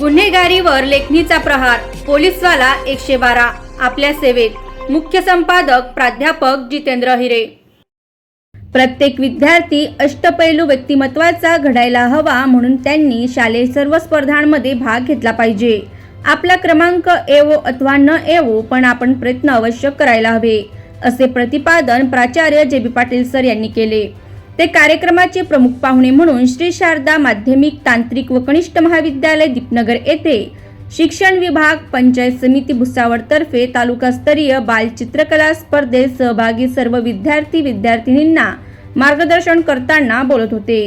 गुन्हेगारीवर लेखणीचा प्रहार पोलीसवाला एकशे बारा आपल्या सेवेत. मुख्य संपादक प्राध्यापक जितेंद्र हिरे. प्रत्येक विद्यार्थी अष्टपैलू व्यक्तिमत्वाचा घडायला हवा म्हणून त्यांनी शालेय सर्व स्पर्धांमध्ये भाग घेतला पाहिजे. आपला क्रमांक येवो अथवा न येवो पण आपण प्रयत्न अवश्य करायला हवे असे प्रतिपादन प्राचार्य जे बी पाटील सर यांनी केले. ते कार्यक्रमाचे प्रमुख पाहुणे म्हणून श्री शारदा माध्यमिक तांत्रिक व कनिष्ठ महाविद्यालय दीपनगर येथे शिक्षण विभाग पंचायत समिती भुसावळतर्फे तालुकास्तरीय बाल चित्रकला स्पर्धेत सहभागी सर्व विद्यार्थी विद्यार्थिनींना मार्गदर्शन करताना बोलत होते.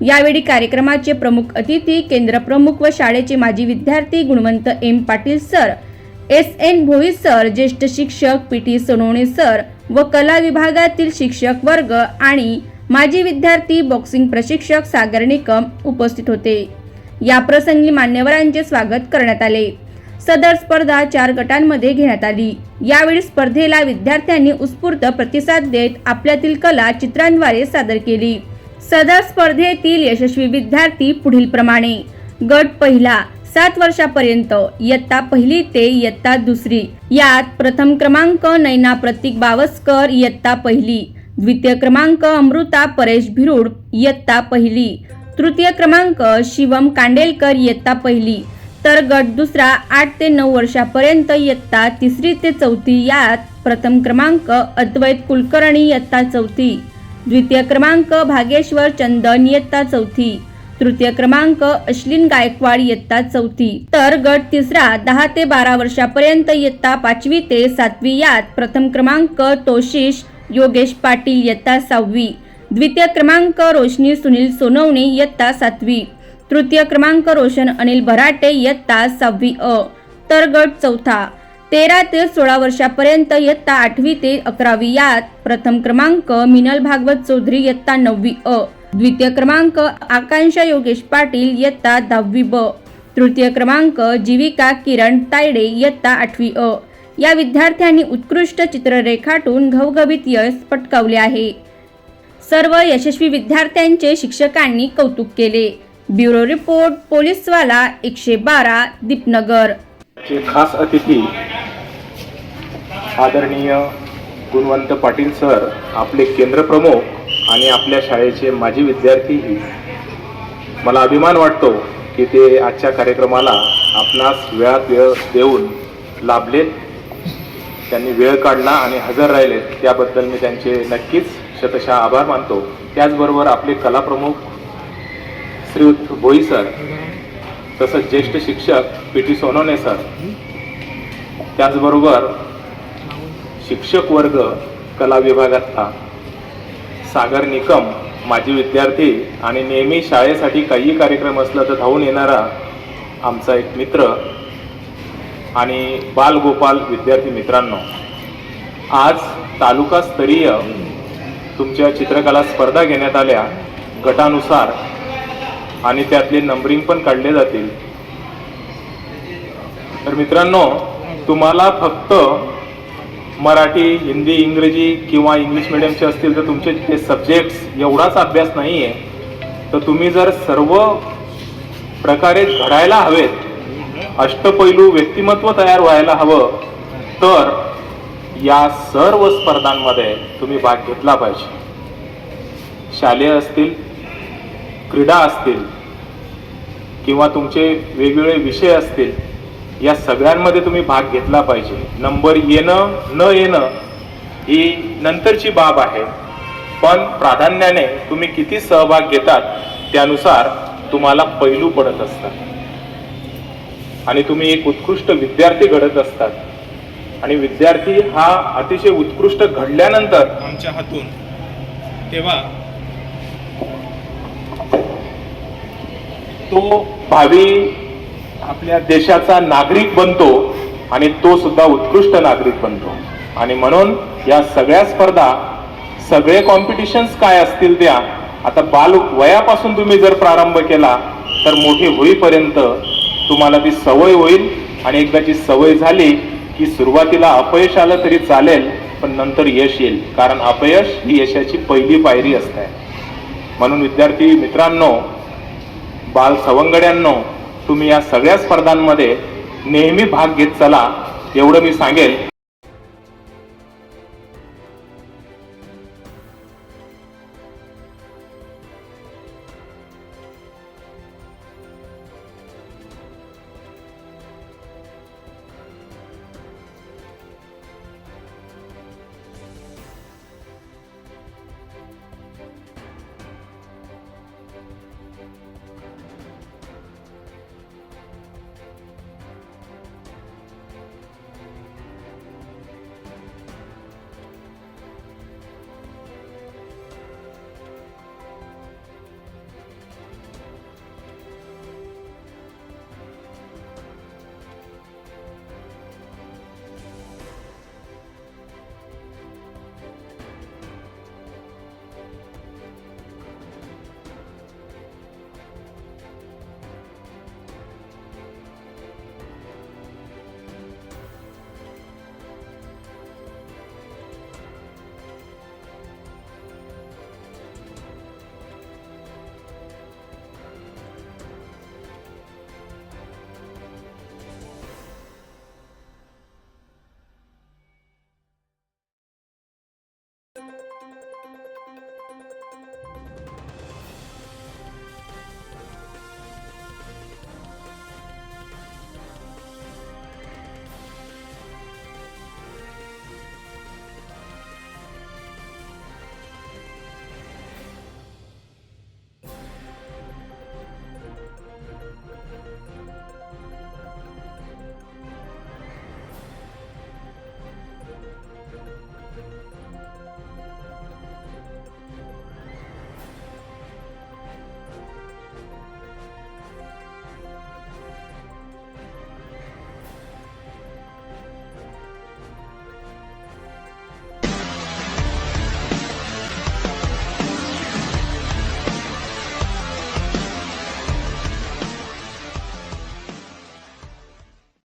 यावेळी कार्यक्रमाचे प्रमुख अतिथी केंद्र प्रमुख व शाळेचे माजी विद्यार्थी Gunwant M Patil sir S N Bhoi sir ज्येष्ठ शिक्षक पी टी सोनवणे सर व कला विभागातील शिक्षक वर्ग आणि माजी विद्यार्थी बॉक्सिंग प्रशिक्षक सागर निकम उपस्थित होते. या प्रसंगी मान्यवरांचे स्वागत करण्यात आले. सदर स्पर्धा चार गटांमध्ये घेण्यात आली. यावेळी स्पर्धेला विद्यार्थ्यांनी उत्स्फूर्त प्रतिसाद देत आपल्यातील कला चित्रांद्वारे सादर केली. सदर स्पर्धेतील यशस्वी विद्यार्थी पुढील प्रमाणे. गट पहिला सात वर्षापर्यंत इयत्ता पहिली ते इयत्ता दुसरी. यात प्रथम क्रमांक नैना प्रतीक बावस्कर इयत्ता पहिली. द्वितीय क्रमांक अमृता परेश भिरुड इयत्ता पहिली. तृतीय क्रमांक शिवम कांडेलकर इयत्ता पहिली. तर गट दुसरा आठ ते नऊ वर्षापर्यंत इयत्ता तिसरी ते चौथी यात प्रथम क्रमांक अद्वैत कुलकर्णी इयत्ता चौथी. द्वितीय क्रमांक भागेश्वर चंदन इयत्ता चौथी. तृतीय क्रमांक अश्लीन गायकवाड इयत्ता चौथी. तर गट तिसरा दहा ते बारा वर्षापर्यंत इयत्ता पाचवी ते सातवी यात प्रथम क्रमांक तोशिष योगेश पाटील इयत्ता सहावी. द्वितीय क्रमांक रोशनी सुनील सोनवणे इयत्ता सातवी. तृतीय क्रमांक रोशन अनिल भराटे इयत्ता सहावी अ. तर गट चौथा. तेरा ते सोळा वर्षापर्यंत इयत्ता आठवी ते अकरावी यात प्रथम क्रमांक मिनल भागवत चौधरी इयत्ता नववी अ. द्वितीय क्रमांक आकांक्षा योगेश पाटील इयत्ता दहावी ब. तृतीय क्रमांक जीविका किरण तायडे इयत्ता आठवी अ. या विद्यार्थ्यांनी उत्कृष्ट चित्र रेखाटून घवघवीत यश पटकावले आहे. सर्व यशस्वी विद्यार्थ्यांचे शिक्षकांनी कौतुक केले. ब्युरो रिपोर्ट पोलीसवाला एकशे बारा दीपनगर. चे खास अतिथी आदरणीय गुणवंत पाटील सर आपले केंद्रप्रमुख आणि आपल्या शाळेचे माजी विद्यार्थीही मला अभिमान वाटतो की ते आजच्या कार्यक्रमाला आपणास वेळात वेळ देऊन लाभलेत. त्यांनी वेळ काढला आणि हजर राहिले त्याबद्दल मी त्यांचे नक्कीच शतशः आभार मानतो. त्याचबरोबर आपले कलाप्रमुख श्रीयुत भोई सर तसंच ज्येष्ठ शिक्षक पी टी सोनवणे सर त्याचबरोबर शिक्षक वर्ग कला विभागातला सागर निकम माजी विद्यार्थी आणि नेहमी शाळेसाठी काही कार्यक्रम असला तर धावून येणारा आमचा एक मित्र आणि बालगोपाल विद्यार्थी मित्रांनो आज तालुकास्तरीय तुमच्या चित्रकला स्पर्धा घेण्यात आल्या. गटानुसार आणि त्यातले नंबरिंग पण काढले जातील. तर मित्रांनो तुम्हाला फक्त मराठी हिंदी इंग्रजी किंवा इंग्लिश मिडियमचे असतील तर तुमचे ते सब्जेक्ट्स एवढाच अभ्यास नाही आहे तर तुम्ही जर सर्व प्रकारे घडायला हवेत अष्टपैलू व्यक्तिमत्व तयार व्हायला हवं तर या सर्व स्पर्धांमध्ये तुम्ही भाग घेतला पाहिजे. शालेय असतील क्रीडा असतील किंवा तुमचे वेगवेगळे विषय असतील या सगळ्यांमध्ये तुम्ही भाग घेतला पाहिजे. नंबर येणं न येणं ही नंतरची बाब आहे. पण प्राधान्याने तुम्ही किती सहभाग घेतात त्यानुसार तुम्हाला पैलू पडत असतात. आणि तुम्ही एक उत्कृष्ट विद्यार्थी घडत असतात. आणि विद्यार्थी हा अतिशय उत्कृष्ट घडल्यानंतर आमच्या हातून तेव्हा तो भावी आपल्या देशाचा नागरिक बनतो आणि तो सुद्धा उत्कृष्ट नागरिक बनतो. आणि म्हणून या सगळ्या स्पर्धा सगळे कॉम्पिटिशन्स काय असतील त्या आता बाल वयापासून तुम्ही जर प्रारंभ केला तर मोठी होईपर्यंत तुम्हाला ती सवय होईल. आणि एकदाची सवय झाली की सुरुवातीला अपयश आलं तरी चालेल पण नंतर यश येईल. कारण अपयश ही यशाची पहिली पायरी असते. म्हणून विद्यार्थी मित्रांनो बाल सवंगड्यांनो तुम्ही या सगळ्या स्पर्धांमध्ये नेहमी भाग घेत चला. एवढं मी सांगेल.